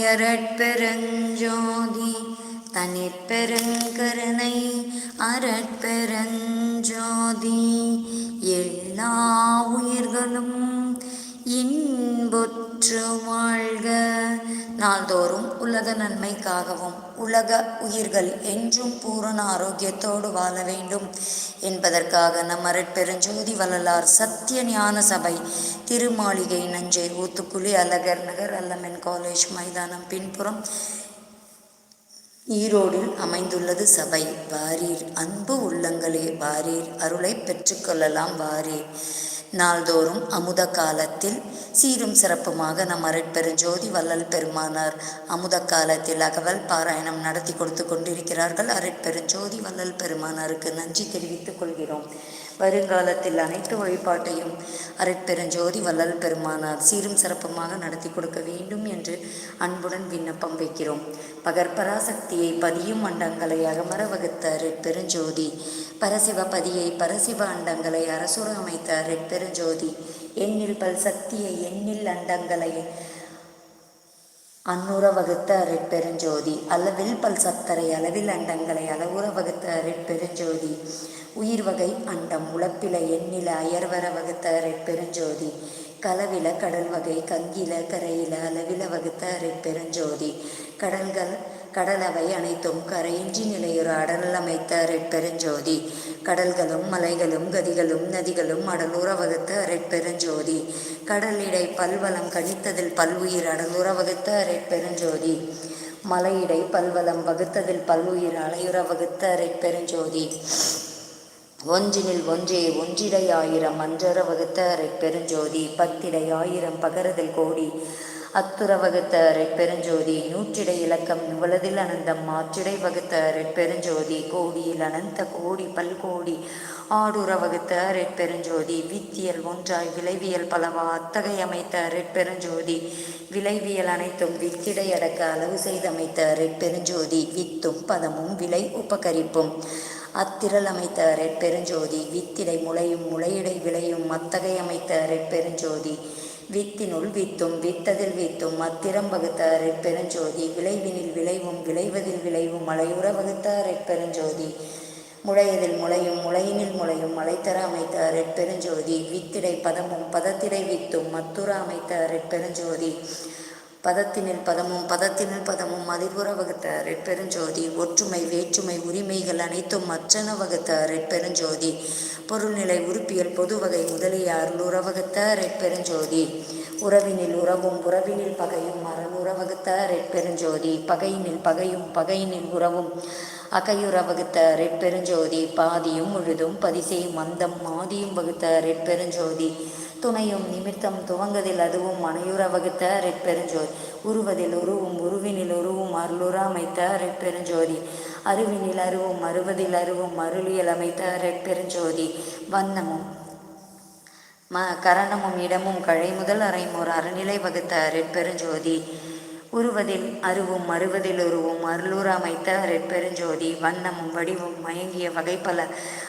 அரட்பெருஞ்சோதி தனிப்பெருங்கருணை அரட்பெருஞ்சோதி எல்லா உயிர்களும் இன்புற்று வாழ்க. நாள்தோறும் உலக நன்மைக்காகவும் உலக உயிர்கள் என்றும் பூரண ஆரோக்கியத்தோடு வாழ வேண்டும். என்பதற்காக நம் அரட்பெருஞ்சோதி வள்ளலார் சத்திய ஞான சபை திருமாளிகை நஞ்சை ஊத்துக்குழி அழகர் நகர் அல்லமென் காலேஜ் மைதானம் பின்புறம் ஈரோடில் அமைந்துள்ளது சபை. வாரீர் அன்பு உள்ளங்களே வாரீர் அருளை பெற்றுக்கொள்ளலாம் வாரீர். நாள்தோறும் அமுத காலத்தில் சீரும் சிறப்புமாக நம் அரட்பெருஞ்சோதி வள்ளல் பெருமானார் அமுத காலத்தில் அகவல் பாராயணம் நடத்தி கொடுத்து கொண்டிருக்கிறார்கள். அரட்பெருஞ்சோதி வள்ளல் பெருமானாருக்கு நன்றி தெரிவித்துக் கொள்கிறோம். வருங்காலத்தில் அனைத்து வழிபாட்டையும் அரட்பெருஞ்சோதி வள்ளல் பெருமானார் சீரும் சிறப்புமாக நடத்தி கொடுக்க வேண்டும் என்று அன்புடன் விண்ணப்பம் வைக்கிறோம். பகற்பராசக்தியை பதியும் அண்டங்களை அகமர வகுத்த அரட்பெருஞ்சோதி பரசிவ பதியை பரசிவ அண்டங்களை அரசுர அமைத்த அரட்பெருஞ்சோதி எண்ணில் பல் சக்தியை எண்ணில் அண்டங்களை அன்னுற வகுத்த அருட்பெருஞ்சோதி அளவில் பல் சத்தரை அளவில் அண்டங்களை அளவுற வகுத்த அருட்பெருஞ்சோதி. உயிர் வகை அண்டம் உழப்பில எண்ணில அயர்வர வகுத்த அருட்பெருஞ்சோதி. கலவில கடல் வகை கங்கில கரையில அளவில வகுத்த அருட்பெருஞ்சோதி. கடல்கள் கடலவை அனைத்தும் கரையின்றி நிலையுற அடல் அமைத்த அரட்பெருஞ்சோதி கடல்களும் மலைகளும் கதிகளும் நதிகளும் அடலூர வகுத்த அரட்பெருஞ்சோதி கடலிடை பல்வளம் கணித்ததில் பல்வுயிர் அடலூர வகுத்த அரட்பெருஞ்சோதி மலையிடை பல்வளம் வகுத்ததில் பல்வுயிர் அலையுற வகுத்த அரட்பெருஞ்சோதி ஒன்றினில் ஒன்றே ஒன்றிடை ஆயிரம் அன்றர வகுத்த பெருஞ்சோதி பத்திடை ஆயிரம் பகரதில் கோடி. அத்துற வகுத்த பெருஞ்சோதி நூற்றிடை இலக்கம் இவ்வளதில் அனந்தம். மாற்றிடை வகுத்த பெருஞ்சோதி கோடியில் அனந்த கோடி பல்கோடி ஆடுற வகுத்த பெருஞ்சோதி வித்தியல் ஒன்றாய் விளைவியல் பலவா. அத்தகை அமைத்த பெருஞ்சோதி விளைவியல் அனைத்தும் வித்திடை அடக்க அளவு செய்தமைத்த பெருஞ்சோதி வித்தும் பதமும் விலை உபகரிப்பும். அத்திரல் அமைத்த ரெட்பெருஞ்சோதி வித்திடை முளையும் முளையிடை விளையும். அத்தகை அமைத்த ரெட்பெருஞ்சோதி வித்தினுள் வித்தும் வித்ததில் வித்தும் அத்திரம் வகுத்தாரை ரெட்பெருஞ்சோதி விளைவினில் விளைவும் விளைவதில் விளைவும் மலையுற வகுத்தாரை ரெட்பெருஞ்சோதி முளையதில் முளையும் முளையினில் முளையும் மலைத்தர அமைத்தாரை பெருஞ்சோதி. வித்திடை பதமும் பதத்திடை வித்தும் மத்துர அமைத்தாரை ரெட்பெருஞ்சோதி பதத்தினில் பதமும் பதத்தினில் பதமும் அதிர்வுற வகுத்த ரெட்பெருஞ்சோதி ஒற்றுமை வேற்றுமை உரிமைகள் அனைத்தும் அச்சன வகுத்த ரெட்பெருஞ்சோதி பொருள்நிலை உறுப்பியல் பொது வகை முதலிய அருளுற வகுத்த ரெட்பெருஞ்சோதி உறவினில் உறவும் உறவினில் பகையும் அறனுற வகுத்த ரெட்பெருஞ்சோதி பகையினில் பகையும் பகையினில் உறவும் அகையுற வகுத்த ரெட்பெருஞ்சோதி பாதியும் முழுதும் பதிசெய்யும் மந்தம் மாதியும் வகுத்த ரெட்பெருஞ்சோதி. துணையும் நிமித்தம் துவங்கதில் அதுவும் மனையுற வகுத்த ரெட்பெருஞ்சோதி. உருவதில் உருவும் உருவினில் உருவும் அருளுற அமைத்த ரெட்பெருஞ்சோதி. அருவினில் அருவும் அருவதில் அருவும் அருளியல் அமைத்த ரெட்பெருஞ்சோதி. வண்ணமும் ம கரணமும் இடமும் கழை முதல் அறைமோர் அறநிலை வகுத்த ரெட்பெருஞ்சோதி. உருவதில் அருவும் அறுவதில் உருவும் அருளூரா அமைத்த ரெட்பெருஞ்சோதி வண்ணமும் வடிவும் மயங்கிய வகைப்பல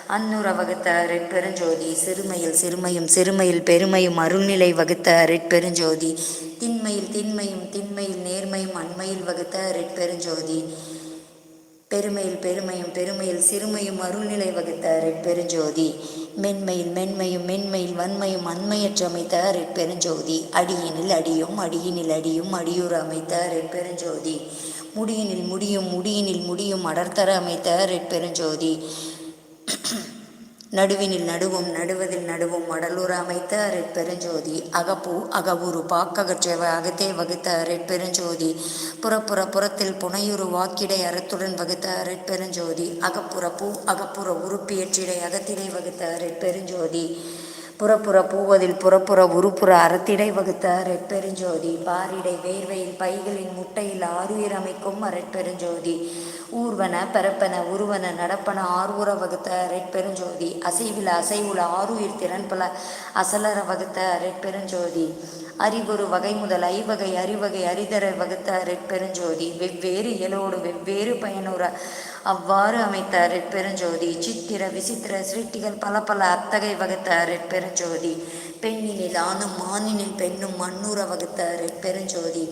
அன்னூர வகுத்த ரெட்பெருஞ்சோதி சிறுமையில் சிறுமையும் சிறுமையில் பெருமையும் அருள்நிலை வகுத்த ரெட்பெருஞ்சோதி திண்மையில் திண்மையும் திண்மையில் நேர்மையும் அண்மையில் வகுத்த ரெட்பெருஞ்சோதி பெருமையில் பெருமையும் பெருமையில் சிறுமையும் அருள்நிலை வகுத்த ரெட்பெருஞ்சோதி. மென்மையில் மென்மையும் மென்மையில் வன்மையும் அண்மையற்ற அமைத்த ரெட்பெருஞ்சோதி அடியினில் அடியும் அடியினில் அடியும் அடியூர் அமைத்த ரெட்பெருஞ்சோதி முடியினில் முடியும் முடியினில் முடியும் அடர்த்தர அமைத்த ரெட்பெருஞ்சோதி நடுவினில் நடுவும் நடுவதில் நடுவும் மடலூர் அமைத்த ரெட்பெருஞ்சோதி அகப்பூ அகவுரு பாக்ககற்றவை அகத்தே வகுத்த ரெட்பெருஞ்சோதி புறப்புற புறத்தில் புனையுறு வாக்கிடை அறத்துடன் வகுத்த ரெட்பெருஞ்சோதி அகப்புற பூ அகப்புற உறுப்பியற்றிடை அகத்திடை வகுத்த ரெட்பெருஞ்சோதி புறப்புற பூவதில் புறப்புற உருப்புற அறத்திடை வகுத்த ரெட்பெருஞ்சோதி பாரிடை வேர்வையில் பைகளின் முட்டையில் ஆறுயிர் அமைக்கும் அரட்பெருஞ்சோதி ஊர்வன பரப்பன உருவன நடப்பன ஆறுவுற வகுத்த அரட்பெருஞ்சோதி அசைவில் அசைவுல ஆறுயிர் திறன்பல அசலர வகுத்த அரட்பெருஞ்சோதி அறிவொரு வகை முதல் ஐவகை அறிவகை அறிதர வகுத்த அரட்பெருஞ்சோதி வெவ்வேறு இயலோடு வெவ்வேறு பயனுற அவ்வாறு அமைத்த ரெட்பெருஞ்சோதி சித்திர விசித்திர சிருஷ்டிகள் பல பல அத்தகை வகுத்த ரெட்பெருஞ்சோதி பெண்ணினில் ஆணும் மானினில் பெண்ணும் மண்ணூர வகுத்த ரெட்பெருஞ்சோதி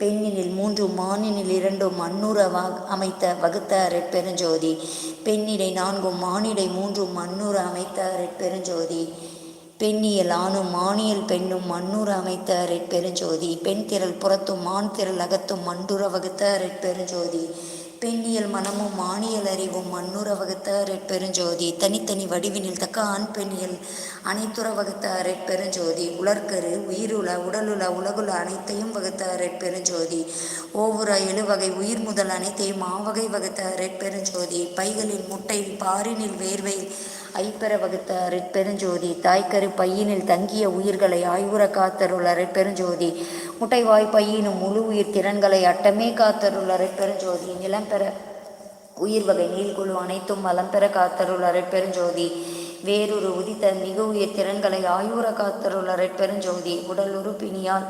பெண்ணினில் மூன்று மானினில் இரண்டும் மண்ணூர அமைத்த வகுத்த அருட்பெருஞ்சோதி பெண்ணிடை நான்கும் மானிடை மூன்றும் மண்ணூர அமைத்த அருட்பெருஞ்சோதி பெண்ணியல் ஆணும் மானியல் பெண்ணும் மண்ணூர அமைத்த அருட்பெருஞ்சோதி பெண் திரள் புறத்தும் மான் திரள் அகத்தும் மண்டூர வகுத்த பெருஞ்சோதி. பெண்ணியல் மனமும் மானியல் அறிவும் மண்ணுற வகுத்த அருட்பெருஞ்சோதி தனித்தனி வடிவினில் தக்க ஆண் பெண்ணியல் அனைத்துற வகுத்த அருட்பெருஞ்சோதி உலர்கரு உயிருள உடலுல உலகுல அனைத்தையும் வகுத்த பெருஞ்சோதி. ஓவுற எழுவகை உயிர் முதல் அனைத்தையும் மாவகை வகுத்த பெருஞ்சோதி. பைகளில் முட்டையில் பாரினில் வேர்வையில் ஐப்பெற வகுத்த அருட்பெருஞ்சோதி தாய்க்கரு பையினில் தங்கிய உயிர்களை ஆய்வுற காத்தருள் அருட்பெருஞ்சோதி முட்டைவாய் பையினும் முழு உயிர் திறன்களை அட்டமே காத்தருள் அருட்பெருஞ்சோதி நிலம் பெற உயிர் வகை நீள்குழு அனைத்தும் வளம் பெற காத்தருள் அருட்பெருஞ்சோதி வேறொரு உதித்த மிக உயிர் திறன்களை ஆயுர காத்தருள் அருட்பெருஞ்சோதி உடல் உறுப்பினியால்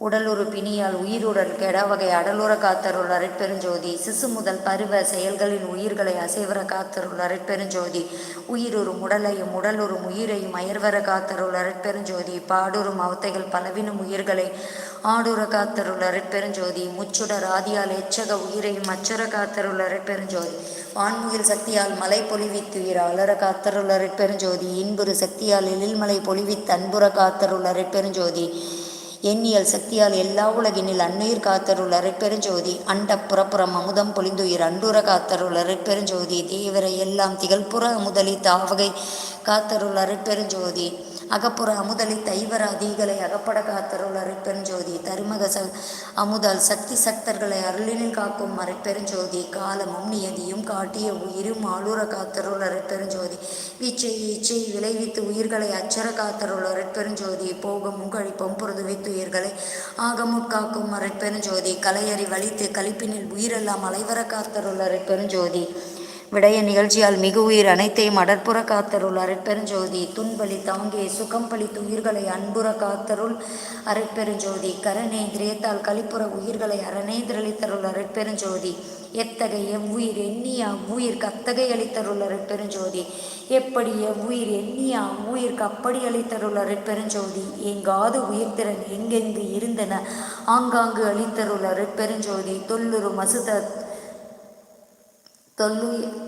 உடலுறு பிணியால் உயிருடல் கெடவகை அடலுற காத்தருள் அருட்பெருஞ்சோதி. சிசு முதல் பருவ செயல்களின் உயிர்களை அசைவர காத்தருள் அருட்பெருஞ்சோதி. உயிருறும் உடலையும் உடலுறும் உயிரையும் அயர்வர காத்தருள் அருட்பெருஞ்சோதி. பாடுறும் அவத்தைகள் பலவினும் உயிர்களை ஆடுற காத்தருள் அருட்பெருஞ்சோதி. முச்சுடர் ஆதியால் எச்சக உயிரையும் அச்சர காத்தருள் அருட்பெருஞ்சோதி. வான்முகில் சக்தியால் மலை பொலிவித்துயிர் அலர காத்தருள் அருட்பெருஞ்சோதி. இன்புறு சக்தியால் எழில்மலை பொழிவித்து அன்புற காத்தருள் அருட்பெருஞ்சோதி. எண்ணியல் சக்தியால் எல்லா உலகினில் அன்னுயிர் காத்தருள் அரைப்பெருஞ்சோதி அண்ட புறப்புறம் அமுதம் பொழிந்துயிர் அண்டுற காத்தருள் அரைப்பெருஞ்சோதி தீவிர எல்லாம் திகழ்புற முதலி தாவகை காத்தருள் அரைப்பெருஞ்சோதி அகப்புற அமுதலி தைவர அதிகளை அகப்பட காத்தருள் அரைப்பெருஞ்சோதி. தருமக ச அமுதால் சக்தி சக்தர்களை அருளினில் காக்கும் அரைப்பெருஞ்சோதி. காலமும் நியதியும் காட்டிய உயிரும் ஆளுர காத்தருள் அரைப்பெருஞ்சோதி. வீச்சை ஈச்சை விளைவித்து உயிர்களை அச்சர காத்தருள் அரைப்பெருஞ்சோதி. போகமும் கழிப்பும் புரதுவித்துயிர்களை ஆகமுட் காக்கும் அருட்பெருஞ்சோதி கலையறி வலித்து கழிப்பினில் உயிரெல்லாம் அலைவர காத்தருள் அரைப்பெருஞ்சோதி. விடய நிகழ்ச்சியால் மிகு உயிர் அனைத்தையும் அடற்புற காத்தருள். அரைப்பெருஞ்சோதி துன்பலி தாங்கே சுகம்பலி துயிர்களை அன்புற காத்தருள். அரைப்பெருஞ்சோதி கரணேந்திரியத்தால் கழிப்புற உயிர்களை அரணேந்திரளித்தருள் அரைப்பெருஞ்சோதி எத்தகைய எவ்வுயிர் எண்ணிய அவ்வுயிர்க்கு அத்தகை அளித்தருள். அருட்பெருஞ்சோதி எப்படி எவ்வுயிர் எண்ணிய அவ்வுயிர்க்கு அப்படி அளித்தருள். அருட்பெருஞ்சோதி எங்காது உயிர்த்திறன் எங்கெங்கு இருந்தன ஆங்காங்கு அளித்தருள். அருட்பெருஞ்சோதி தொல்லுரு மசுத தொல்லுயிர்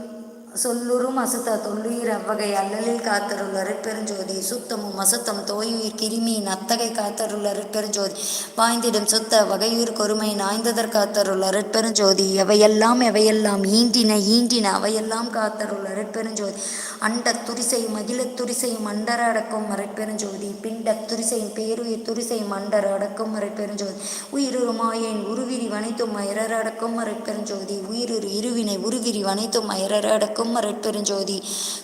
சொல்லுறும் அசுத்த தொல்லுயிர் அவ்வகை அல்லலில் காத்தருள் அருட்பெருஞ்சோதி. சுத்தமும் அசுத்தம் தோயுயிர் கிருமியின் அத்தகை காத்தருள் அருட்பெருஞ்சோதி. வாய்ந்திடும் சுத்த வகையுயிர் கொருமை நாய்ந்ததற் காத்தருள் அருட்பெருஞ்சோதி. எவையெல்லாம் எவையெல்லாம் ஈண்டின ஈண்டின அவையெல்லாம் காத்தருள் அருட்பெருஞ்சோதி. அண்ட துரிசையும் அகில துரிசையும் அண்டர அடக்கும் மறைப்பெருஞ்சோதி பிண்டத் துரிசையும் பேருயிர் துரிசையும் அண்டர அடக்கும் மறைப்பெருஞ்சோதி உயிருரு மாயேன் உருவிரி வனைத்தும் அயரர அடக்கும் மறைப்பெருஞ்சோதி உயிருரு இருவினை உருவிரி வனைத்தும் அயரர அடக்கும் மறைப்பெருஞ்சோதி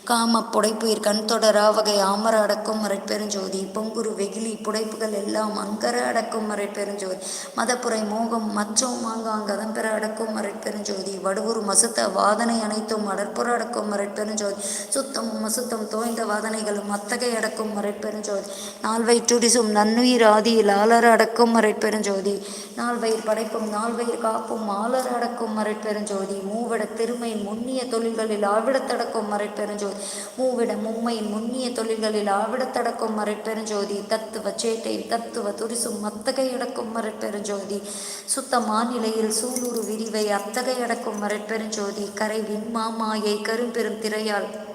காம புடைப்புயிர் கண் தொடராவகை ஆமர அடக்கும் மறைப்பெருஞ்சோதி பொங்குரு வெகிலி புடைப்புகள் எல்லாம் அங்கர அடக்கும் மறைப்பெருஞ்சோதி மதப்புரை மோகம் மச்சம் மாங்காங் கதம்பெற அடக்கும் மறைப்பெருஞ்சோதி வடுவூர் மசுத்த வாதனை அனைத்தும் அடற்புற அடக்கும் மறைப்பெருஞ்சோதி சுத்தமும் அசுத்தம் தோய்ந்த வாதனைகளும் அத்தகை அடக்கும் மறைப்பெருஞ்சோதி. நால்வயிற் சுடிசும் நன்னுயிர் ஆதியில் ஆலர அடக்கும் மறைப்பெருஞ்சோதி. நால்வயிர் படைப்பும் நால்வயிர் காப்பும் ஆலர அடக்கும் மறைப்பெருஞ்சோதி. மூவிட திருமையின் முன்னிய தொழில்களில் ஆவிடத்தடக்கும் மறைப்பெருஞ்சோதி. மூவிட மும்மையின் முன்னிய தொழில்களில் ஆவிடத்தடக்கும் மறைப்பெருஞ்சோதி. தத்துவ சேட்டை தத்துவ துரிசும் அத்தகை அடக்கும் மறைப்பெருஞ்சோதி. சுத்த மாநிலையில் சூளுரு விரிவை அத்தகை அடக்கும் மறைப்பெருஞ்சோதி. கரை விண்மாமாயை கரும்பெரும் திரையால்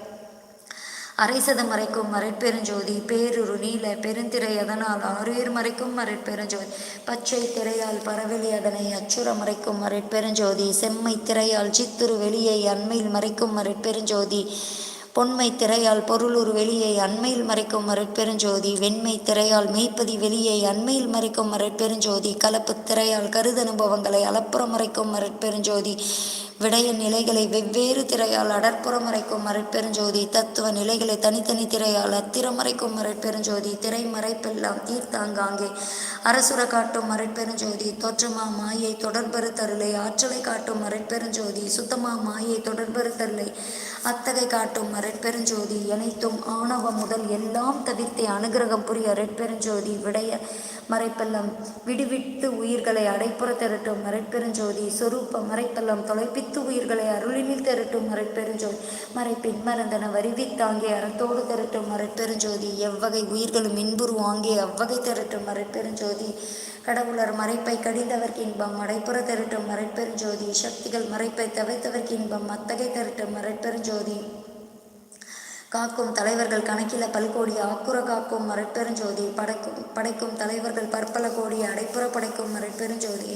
அரைசத மறைக்கும் மறைப்பெருஞ்சோதி பேருரு நீல பெருந்திரை அதனால் ஆறுயிர் மறைக்கும் மறைப்பெருஞ்சோதி பச்சை திரையால் பரவெளி அதனை அச்சுற மறைக்கும் மறைப்பெருஞ்சோதி செம்மை திரையால் சித்துரு வெளியை அண்மையில் மறைக்கும் மறைப்பெருஞ்சோதி பொன்மை திரையால் பொருளூர் வெளியை அண்மையில் மறைக்கும் மறைப்பெருஞ்சோதி வெண்மை திரையால் மெய்ப்பதி வெளியை அண்மையில் மறைக்கும் மறைப்பெருஞ்சோதி கலப்பு திரையால் கருதனுபவங்களை அலப்புறம் மறைக்கும் மறைப்பெருஞ்சோதி விடய நிலைகளை வெவ்வேறு திரையால் அடற்புறம் மறைக்கும் மறைப்பெருஞ்சோதி தத்துவ நிலைகளை தனித்தனி திரையால் அத்திரமறைக்கும் மறைப்பெருஞ்சோதி திரை மறைப்பெல்லாம் தீர்த்தாங்காங்கே. அரசுர காட்டும் மறைப்பெருஞ்சோதி தோற்றமா மாயை தொடர்பரு தருளை ஆற்றலை காட்டும் மறைப்பெருஞ்சோதி சுத்தமா மாயை தொடர்பரு தருளை அத்தகை காட்டும் ரெட்பெருஞ்சோதி அனைத்தும் ஆணவம் முதல் எல்லாம் தவிர்த்தே அனுகிரகம் புரிய ரெட்பெருஞ்சோதி விடைய மறைப்பெல்லாம். விடுவிட்டு உயிர்களை அடைப்புற திரட்டும் மறைப்பெருஞ்சோதி சொரூப மறைப்பெல்லாம் தொலைப்பித்து உயிர்களை அருளினில் திரட்டும் மறைப்பெருஞ்சோதி மறைப்பின் மறந்தன வருவித்தாங்கே அறத்தோடு திரட்டும் மறைப்பெருஞ்சோதி எவ்வகை உயிர்களும் இன்புருவாங்கே அவ்வகை திரட்டும் மறைப்பெருஞ்சோதி கடவுளர் மறைப்பை கடிந்தவர்க்கு இன்பம் மறைப்புற திருட்டும் மறைப்பெருஞ்சோதி சக்திகள் மறைப்பை தவிர்த்தவர்க்கு இன்பம் அத்தகை திருட்டும் மறைப்பெருஞ்சோதி காக்கும் தலைவர்கள் கணக்கில பல்கோடி ஆக்குற காக்கும் மறைப்பெருஞ்சோதி படைக்கும் படைக்கும் தலைவர்கள் பற்பல கோடி அடைப்புற படைக்கும் மறைப்பெருஞ்சோதி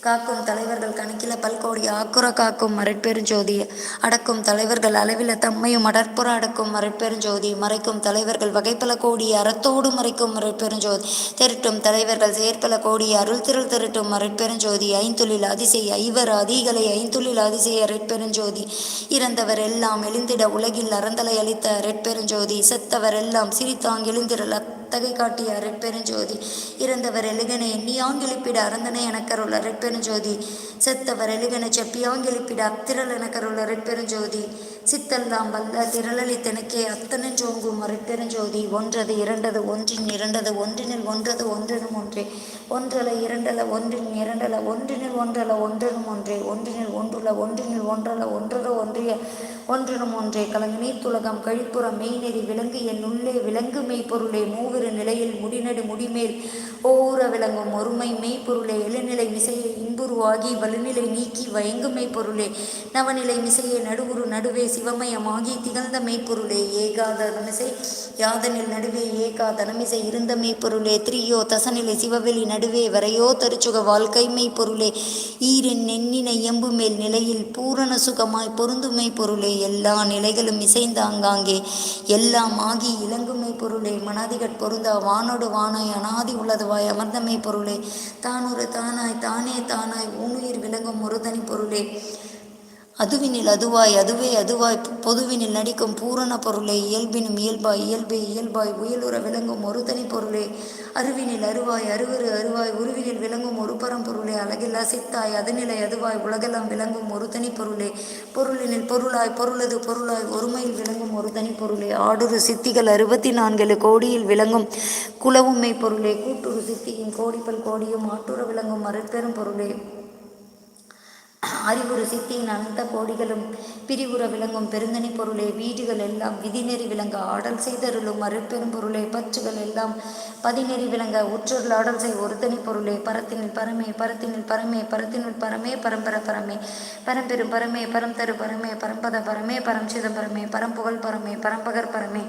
காக்கும் தலைவர்கள் கணக்கில பல்கோடி ஆக்குற காக்கும் மறைப்பெருஞ்சோதி அடக்கும் தலைவர்கள் அளவில தம்மையும் அடற்புற அடக்கும் மறைப்பெருஞ்சோதி மறைக்கும் தலைவர்கள் வகைப்பல கோடி அறத்தோடு மறைக்கும் மறைப்பெருஞ்சோதி திருட்டும் தலைவர்கள் செயற்பல கோடி அருள் திரள் திருட்டும் மறைப்பெருஞ்சோதி ஐந்தொழில் அதிசய ஐவர் அதிகளை ஐந்தொழில் அதிசய அரைப்பெருஞ்சோதி இறந்தவர் எல்லாம் எழுந்திட உலகில் அறந்தலை அளித்த ரெட்பெருஞ்சோதி. செத்தவர் எல்லாம் சிரித்தாங் எழுந்திரல் அத்தகை காட்டிய அரைப்பெருஞ்சோதி இறந்தவர் எழுகனை எண்ணியாங்கெழுப்பிட அறந்தனை எனக்கருள் அரைப்பெருஞ்சோதி செத்தவர் எழுகனை செப்பியாங்கெழுப்பிட அத்திரல் எனக்கருள் அரைப்பெருஞ்சோதி சித்தெல்லாம் வல்ல திரளலி தினக்கே அத்தனஞ்சோங்கும் மறுத்தெனஞ்சோதி ஒன்றது இரண்டது ஒன்றின் இரண்டது ஒன்றினில் ஒன்றது ஒன்றினும் ஒன்றே. ஒன்றல இரண்டல ஒன்றின் இரண்டல ஒன்றினில் ஒன்றல ஒன்றினும் ஒன்றே. ஒன்றினில் ஒன்றுல ஒன்றினில் ஒன்றல ஒன்றர ஒன்றிய ஒன்றினும் ஒன்றே. கலங்கு நீர்த்துலகம் கழிப்புறம் மெய்நெறி விலங்கு என் உள்ளே விலங்கு மெய்ப்பொருளே. மூவிரு நிலையில் முடிநடு முடிமேல் ஓர விளங்கும் ஒருமை மெய்ப்பொருளே. எழுநிலை மிசையை இன்புருவாகி வலுநிலை நீக்கி வயங்கு மெய்ப்பொருளே. நவநிலை மிசையை நடுவுரு நடுவே சிவமயமாகி திகழ்ந்த மெய்ப்பொருளே ஏகாதனமிசை யாதனில் நடுவே ஏகாதனமிசை இருந்த மெய்ப்பொருளே திரியோ தசநிலை சிவவெளி நடுவே வரையோ தருச்சுக வாழ்க்கை மெய்ப்பொருளே ஈரின் நெண்ணினை எம்பு மேல் நிலையில் பூரண சுகமாய் பொருந்துமை பொருளே எல்லா நிலைகளும் இசைந்த அங்காங்கே எல்லாம் ஆகி இலங்குமை பொருளே மனாதிகட் பொருந்தா வானோடு வானாய் அனாதி உள்ளதுவாய் அமர்ந்தமை பொருளே தானொரு தானாய் தானே தானாய் ஊனுயிர் விளங்கும் முருதனி பொருளே அதுவினில் அதுவாய் அதுவே அதுவாய் பொதுவினில் நடிக்கும் பூரண பொருளே இயல்பினும் இயல்பாய் இயல்பே இயல்பாய் உயலுற விளங்கும் ஒரு தனி பொருளே. அருவினில் அருவாய் அருவரு அருவாய் உருவினில் விளங்கும் ஒரு பரம்பொருளே அழகில்லா சித்தாய் அதுநிலை அதுவாய் உலகெல்லாம் விளங்கும் ஒரு தனி பொருளே. பொருளினில் பொருளாய் பொருளது பொருளாய் ஒருமையில் விளங்கும் ஒரு தனி பொருளே. ஆடுரு சித்திகள் அறுபத்தி நான்கு கோடியில் விளங்கும் குலவுமை பொருளே. கூட்டுரு சித்தியின் கோடிப்பல் கோடியும் ஆட்டுற விளங்கும் மறுபெரும் பொருளே. அறிவுறு சித்தியின் அனந்த கோடிகளும் பிரிவுற விளங்கும் பெருந்தனி பொருளே வீடுகள் எல்லாம் விதிநெறி விளங்க ஆடல் செய்தருளும் அருட்பெரும் பொருளே பற்றுகள் எல்லாம் பதிநெறி விளங்க உற்றொருள் ஆடல் செய் ஒரு தனி பொருளே பரத்தினில் பரமே பரத்தினில் பரமே பரத்தினுள் பரமே பரம்பர பரமே பரம்பெரும் பரமே பரம் தரு பரமே பரம்பத பரமே பரம் சிதம்பரமே பரம்புகழ் பரமே பரம்பகர் பரமே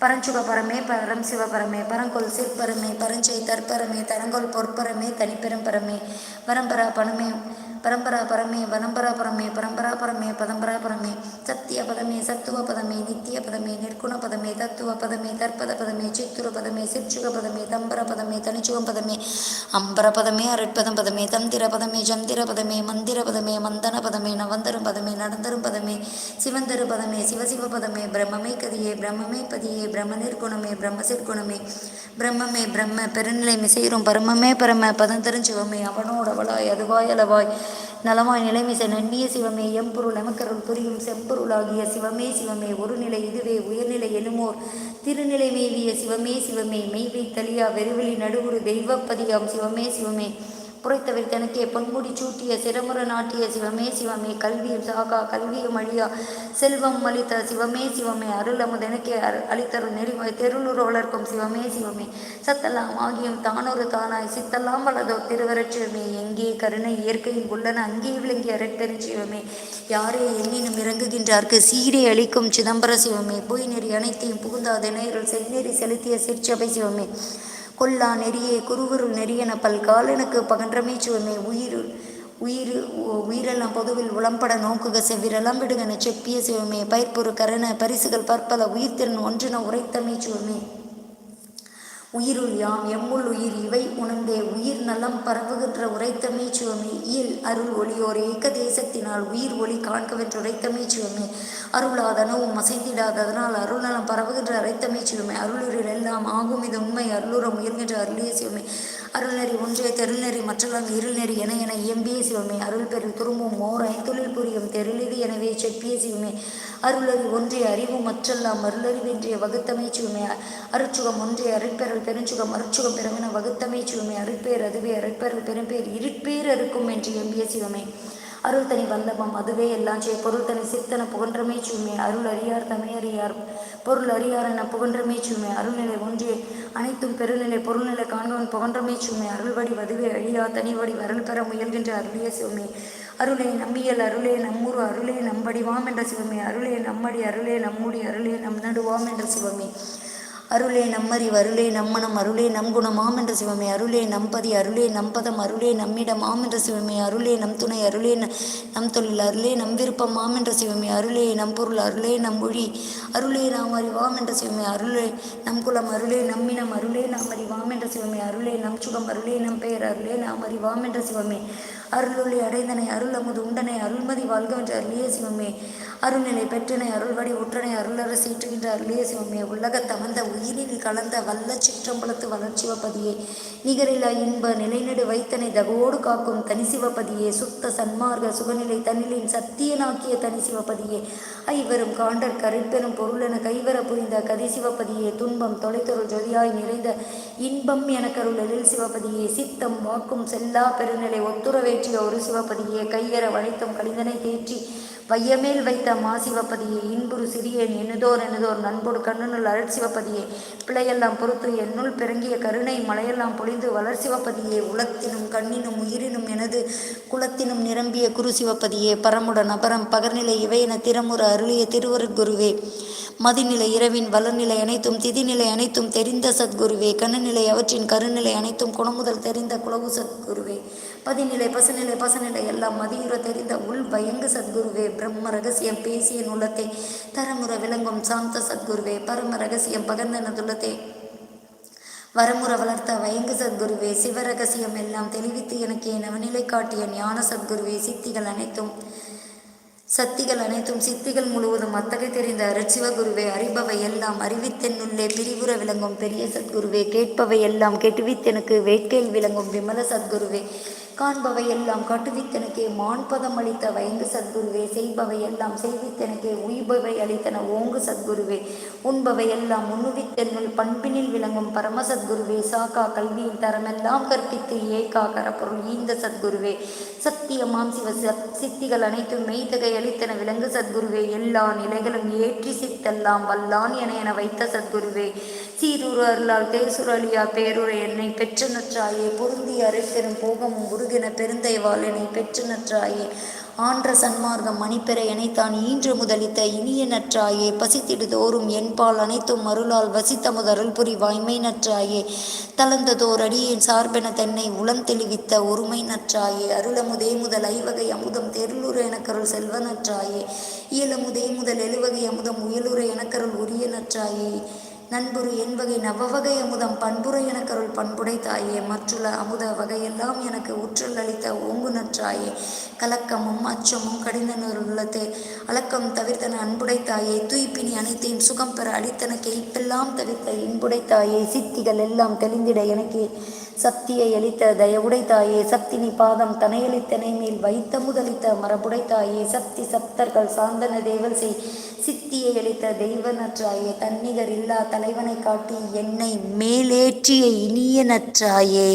பரஞ்சுக பரமே பரம் சிவபரமே பரங்கொல் சிற்பரமே பரஞ்சை தற்பரமே தரங்கொல் பொற்பரமே தனிப்பெரும் பரமே பரம்பரா பணமே பரம்பரா பரமே பரம்பரா பரமே பரம்பரா பரமே பரம்பரா பரமே சத்திய பதமே சத்துவ பதமே நித்திய பதமே நிற்குண பதமே தத்துவ பதமே தற்பத பதமே சித்துர பதமே சிற்சுக பதமே தம்பர பதமே தனிச்சுகம் பதமே அம்பர பதமே அருட்பதம் பதமே தந்திர பதமே ஜந்திர பதமே மந்திர பதமே மந்தன பதமே நவந்தரும் பதமே நடந்தரும் பதமே சிவந்தரு பதமே சிவசிவ பதமே பிரம்மமே கதியே பிரம்மமே பதியே பிரம்ம நிற்குணமே பிரம்ம சிற்குணமே பிரம்மமே பிரம்ம பெருநிலை மிசைரும் பரமமே பரம பதந்தரும் சிவமே அவனோடவளாய் அதுவாய் அளவாய் நலமாய் நிலைமிசை நன்னிய சிவமே எம்பொருள் நமக்கருள் புரியும் செம்பொருளாகிய சிவமே சிவமே ஒரு நிலை இதுவே உயர்நிலை எனுமோர். திருநிலை மேவிய சிவமே சிவமே மெய்வை தலியா வெறுவெளி நடுகுரு தெய்வப்பதியாம் சிவமே சிவமே. புரைத்தவர் தனக்கே பொன்முடி சூட்டிய சிரமுற நாட்டிய சிவமே சிவமே கல்வியும் சாகா கல்வியும் அழியா செல்வம் அளித்த சிவமே சிவமே அருளமுதனக்கே அமுதனக்கே அரு அளித்தருள் நெறிமுறை தெருளுர் வளர்க்கும் சிவமே சிவமே. சத்தெல்லாம் ஆகியும் தானொரு தானாய் சித்தெல்லாம் வளதோ திருவரட்சிவமே எங்கே கருணை இயற்கையில் உள்ளன அங்கே விளங்கிய அரட்டரி சிவமே. யாரே எண்ணினும் இறங்குகின்றார்க்கு சீரே அளிக்கும் சிதம்பர சிவமே. பொய் நெறி அனைத்தையும் புகுந்தாத நேரில் செந்நெறி செலுத்திய சிற்சபை சிவமே. கொல்லா நெறியே குருகுருள் நெறியன பல்காலனுக்கு பகன்றமே சிவமே. உயிர் உயிர் உயிரெல்லாம் பொதுவில் உளம்பட நோக்குக செவ்விரெல்லாம் விடுகன செப்பிய சிவமே பயிர்ப்புறு கரண பரிசுகள் பற்பல உயிர்த்திறன் ஒன்றின உரைத்தமே உயிருள் யாம் எம்முள் உயிர் இவை உணர்ந்தே. உயிர் நலம் பரவுகின்ற உரைத்தமே சிவமே. இயல் அருள் ஒளியோர் ஏக்க தேசத்தினால் உயிர் ஒளி காண்கவென்று உரைத்தமே சிவமே. அருளாதனவும் அசைந்திடாததனால் அருள் நலம் பரவுகின்ற அரைத்தமே சிவமே. அருளுரில் எல்லாம் ஆகும் இது உண்மை. அருளுற முயல்கின்ற அருளிய சிவமே. அருள்நெறி ஒன்றே தெருள்நெறி மற்றெல்லாம் இருள்நெறி என என இயம்பிய சிவமே. அருள் பெரு துரும்பும் ஓர் ஐந்தொழில் புரியும் தெருளிது எனவே செப்பிய சிவமே. அருளறி ஒன்றே அறிவு மற்றெல்லாம் அருளறிவென்றிய வகுத்தமை சிவமே. அருட்சுகம் ஒன்றே அருட்பெறல் பெருஞ்சுகம் அருட்சுகம் பிறவின வகுத்தமை சிவமே. அருட்பேர் அதுவே அருட்பெறல் பெரும்பேர் இருட்பேர் இருக்கும் என்று எம்பிய சிவமே. அருள் தனி வல்லபம் அதுவே எல்லாம் செய் பொருள் தனி சித்தன புகன்றமே சுமே அருள் அறியார் தமை அறியார். பொருள் அறியார் என புகன்றமே சுமே அருள்நிலை ஒன்றே. அனைத்தும் பெருநிலை பொருள்நிலை காண்பவன் புகன்றமை சுமே அருள்வடி வதுவே அழியா தனிவடி வரல் பெற முயல்கின்ற அருளிய சிவமே. அருளே நம்பியல் அருளே நம்முரு அருளே நம்படிவாம் என்ற சிவமே. அருளே நம்மடி அருளே நம்முடி அருளே நம் நடுவாம் என்ற சிவமே. அருளே நம்மறி அருளே நம்மனம் அருளே நம் குணமாம் என்ற சிவமே. அருளே நம்பதி அருளே நம்பதம் அருளே நம்மிடமாம் என்ற சிவமே. அருளே நம் துணை அருளே ந- நம் தொழில் அருளே நம் விருப்பமாம் என்ற சிவமே. அருளே நம் பொருள் அருளே நம் மொழி அருளே நாம் அறிவாம் என்ற சிவமே. அருளே நம் குலம் அருளே நம்மினம் அருளே நாம் அறிவாம் என்ற சிவமே. அருளே நம் சுகம் அருளே நம் பெயர் அருளே நாம் அறிவாம் என்ற சிவமே. அருளொளி அடைந்தனை அருள் அமுது உண்டனை அருள்மதி வாழ்கவென்ற அருளிய சிவமே. அருள்நிலை பெற்றனை அருள்வடி உற்றனை அருளரசு ஈற்றுகின்ற அருளிய சிவமே. உலகத் தமர்ந்த உயிரில் கலந்த வல்ல சிற்றம்பலத்து வளர்ச்சிவப்பதியே நிகரில்லா இன்ப நிலைநடு வைத்தனை தகவோடு காக்கும் தனிசிவபதியே சுத்த சன்மார்க்க சுகநிலை தன்னிலின் சத்தியனாக்கிய தனிசிவபதியே ஐவரும் காண்டர் கரைப்பெறும் பொருளென கைவர புரிந்த கதிசிவபதியே துன்பம் தொலைத்தொருள் ஜொதியாய் நிறைந்த இன்பம் எனக்கருள் எழில் சிவபதியே சித்தம் வாக்கும் செல்லா பெருநிலை ஒத்துறவேற்றிய ஒரு சிவபதியே கையற வளைத்தும் கலிந்தனை தேற்றி வையமேல் வைத்த மா சிவப்பதியே இன்புறு சிறியேன் எண்ணுதோர் எண்ணுதோர் நண்பொடு கண்ணுனுள் அழற்சிவப்பதியே. பிள்ளையெல்லாம் பிழையெல்லாம் பொறுத்து என்னுள் பிறங்கிய கருணை மலையெல்லாம் பொழிந்து வளர்ச்சிவப்பதியே உலத்தினும் கண்ணினும் உயிரினும் எனது குலத்தினும் நிரம்பிய குரு சிவப்பதியே பரமுடன் அபரம் பகர்நிலை இவையென திறமுற அருளிய திருவருட்குருவே. மதிநிலை இரவின் வளர்நிலை அனைத்தும் திதிநிலை அனைத்தும் தெரிந்த சத்குருவே. கண்ணநிலை அவற்றின் கருநிலை அனைத்தும் குணமுதல் தெரிந்த குலவு சத்குருவே. பதிநிலை பசுநிலை பசநிலை எல்லாம் மதியுற தெரிந்த உள் பயங்கு சத்குருவே. பிரம்ம ரகசியம் பேசிய நுள்ளத்தை தரமுற விளங்கும் சாந்த சத்குருவே. பரம ரகசியம் பகர்ந்தன துள்ளத்தை வரமுற வளர்த்த வயங்கு சத்குருவே. சிவரகசியம் எல்லாம் தெளிவித்து எனக்கு என் நவநிலை காட்டிய ஞான சத்குருவே. சித்திகள் அனைத்தும் சத்திகள் அனைத்தும் சித்திகள் முழுவதும் அத்தகை தெரிந்த அருட்சிவகுருவே அறிபவை எல்லாம் அறிவித்தென்னுள்ளே பிரிவுற விளங்கும் பெரிய சத்குருவே கேட்பவை எல்லாம் கெட்டுவித்தெனுக்கு வேட்கையில் விளங்கும் விமல சத்குருவே. காண்பவை எல்லாம் கட்டுவித்தனக்கே மான்பதம் அளித்த வயங்கு சத்குருவே செய்பவை எல்லாம் செய்வித்தனக்கே உய்பவை அளித்தன ஓங்கு சத்குருவே உண்பவை எல்லாம் உண்ணுவித்தென்னுள் பண்பினில் விளங்கும் பரம சத்குருவே சாக்கா கல்வியின் தரமெல்லாம் கற்பித்து ஏகா கரப்பொருள் ஈந்த சத்குருவே சத்தியமாம் சிவ சத் சித்திகள் அனைத்தும் மெய்தகை அளித்தன விலங்கு சத்குருவே எல்லா நிலைகளும் ஏற்றி சித்தெல்லாம் வல்லான் என என வைத்த சத்குருவே சீரூர் அருளால் பேசுரலியா அழியா பேருரை என்னை பெற்று நற்றாயே பொருந்தி அரைத்தெரும் போகமும் உருகின பெருந்தைவால் என்னை பெற்று நற்றாயே ஆன்ற சன்மார்க்கம் மணிப்பெற எனைத்தான் ஈன்று முதலித்த இனிய நற்றாயே. பசித்திடு தோறும் என்பால் அனைத்தும் அருளால் வசித்தமுது முதருள் புரி வாய்மை நற்றாயே. தளர்ந்ததோர் அடியின் சார்பென தன்னை உளம் தெளிவித்த ஒருமை நற்றாயே. அருளமுதே முதல் ஐவகை அமுதம் தெருளுற எனக்கருள் செல்வ நற்றாயே. இயலமுதே முதல் எழுவகை அமுதம் உயலுற எனக்கருள் உரிய நற்றாயே. நண்புரு என்வகை நவவகை அமுதம் பண்புரை எனக்கருள் பண்புடை தாயே மற்றுள்ள அமுத வகையெல்லாம் எனக்கு ஊற்றல் அளித்த ஓங்கு நற்றாயே. கலக்கமும் அச்சமும் கடிந்த உள்ளத்தே. அலக்கம் தவிர்த்தன அன்புடை தாயே தூய்ப்பினி அனைத்தையும் சுகம் பெற அளித்தன கேய்ப்பெல்லாம் தவிர்த்த இன்புடை தாயே சித்திகள் எல்லாம் தெளிந்திட எனக்கே. சக்தியை அளித்த தயவுடை தாயே சக்தினி பாதம் தனையளித்தனை மேல் வைத்த முதலித்த மரபுடை தாயே சக்தி சப்தர்கள் சாந்தன தேவல் செய் சித்தியை அளித்த தெய்வ நற்றாயே தன்னிகர் இல்லா தலைவனை காட்டி என்னை மேலேற்றிய இனிய நற்றாயே.